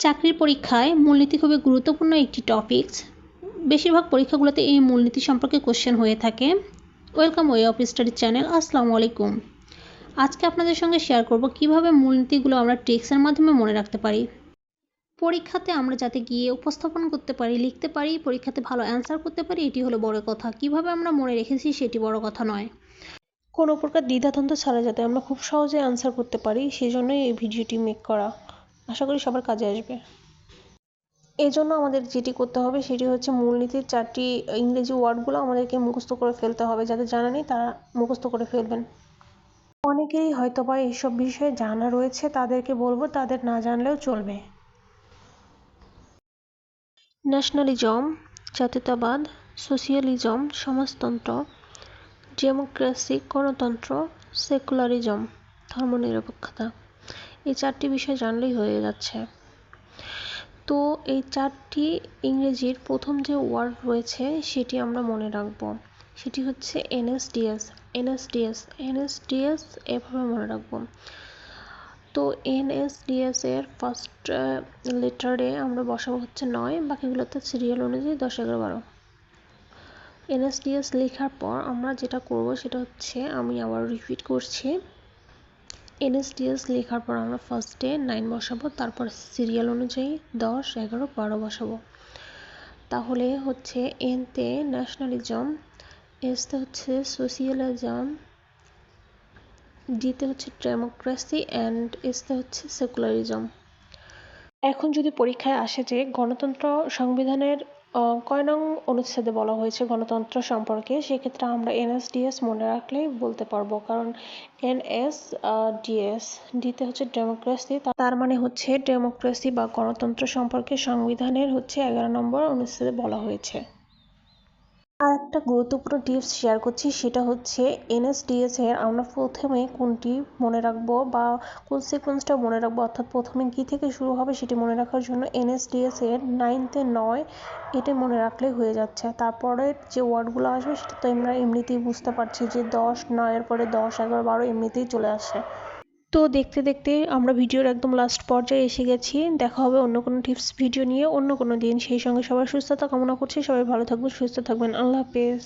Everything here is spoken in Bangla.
চাকরির পরীক্ষায় মূলনীতি খুবই গুরুত্বপূর্ণ একটি টপিকস বেশিরভাগ পরীক্ষাগুলোতে এই মূলনীতি সম্পর্কে কোশ্চেন হয়ে থাকে। Welcome way of study channel আসসালামু আলাইকুম। আজকে আপনাদের সঙ্গে শেয়ার করব কীভাবে মূলনীতিগুলো আমরা ট্রিক্সের মাধ্যমে মনে রাখতে পারি। পরীক্ষাতে আমরা যাতে গিয়ে উপস্থাপন করতে পারি, লিখতে পারি, পরীক্ষাতে ভালো অ্যান্সার করতে পারি, এটি হলো বড় কথা। কীভাবে আমরা মনে রেখেছি সেটি বড় কথা নয়। কোনো প্রকার দ্বিধাদ্বন্দ্ব ছাড়া যাতে আমরা খুব সহজে আনসার করতে পারি সেই জন্যই এই ভিডিওটি মেক করা। আশা করি সবার কাজে আসবে। এই জন্য আমাদের যেটি করতে হবে সেটি হচ্ছে মূলনীতির চারটি ইংরেজি ওয়ার্ডগুলো আমাদেরকে মুখস্থ করে ফেলতে হবে। যাদের জানা নেই, তারা মুখস্থ করে ফেলবেন। অনেকেরই হয়তো বা এইসব বিষয়ে জানা রয়েছে, তাদেরকে বলব, তাদের না জানলেও চলবে। ন্যাশনালিজম, জাতীয়তাবাদ, সোশিয়ালিজম, সমাজতন্ত্র, ডেমোক্রেসি, গণতন্ত্র, সেকুলারিজম, ধর্মনিরপেক্ষতা। এই চারটি বিষয় জানলেই হয়ে যাচ্ছে। তো এই চারটি ইংরেজির প্রথম যে ওয়ার্ড রয়েছে, সেটি আমরা মনে রাখব। সেটি হচ্ছে এনএসডিএস। এনএসডিএস। এনএসডিএস এভাবে মনে রাখব। তো এনএসডিএস এর ফার্স্ট লেটারে আমরা বসাবো হচ্ছে নয় বাকিগুলোতে সিরিয়াল অনুযায়ী দশ, এগারো, বারো। এনএসডিএস লেখার পর আমরা যেটা করব সেটা হচ্ছে, আমি আবার রিপিট করছি। এনএসডিএস লেখার পর আমরা ফার্স্টে নাইন বসাবো, তারপর সিরিয়াল অনুযায়ী দশ, এগারো, বারো বসাবো। তাহলে হচ্ছে এনতে ন্যাশনালিজম এসতে হচ্ছে সোশিয়ালিজম ডিতে হচ্ছে ডেমোক্রেসি অ্যান্ড এসতে হচ্ছে সেকুলারিজম এখন যদি পরীক্ষায় আসে যে গণতন্ত্র সংবিধানের কয় নং অনুচ্ছেদে বলা হয়েছে গণতন্ত্র সম্পর্কে? সেক্ষেত্রে আমরা এনএসডিএস মনে রাখলেই বলতে পারব। কারণ এনএস ডিএস ডিতে হচ্ছে ডেমোক্রেসি তার মানে হচ্ছে ডেমোক্রেসি বা গণতন্ত্র সম্পর্কে সংবিধানের হচ্ছে এগারো নম্বর অনুচ্ছেদে বলা হয়েছে। একটা গুরুত্বপূর্ণ টিপস শেয়ার করছি, সেটা হচ্ছে এনএসডিএস এর আমরা প্রথমে কোনটি মনে রাখব বা কোন সিকোয়েন্সটা মনে রাখব, অর্থাৎ প্রথমে কী থেকে শুরু হবে সেটি মনে রাখার জন্য এনএসডিএস এর নাইনতে নয় এটা মনে রাখলেই হয়ে যাচ্ছে। তারপরে যে ওয়ার্ডগুলো আসবে সেটা তো আমরা এমনিতেই বুঝতে পারছি যে দশ, নয়ের পরে দশ, এগারো, বারো এমনিতেই চলে আসে। তো দেখতে দেখতে আমরা ভিডিওর একদম লাস্ট পর্যায়ে এসে গেছি। দেখা হবে অন্য কোনো টিপস ভিডিও নিয়ে অন্য কোনো দিন। সেই সঙ্গে সবাই সুস্থতা কামনা করছি। সবাই ভালো থাকবেন, সুস্থ থাকবেন। আল্লাহ হাফেজ।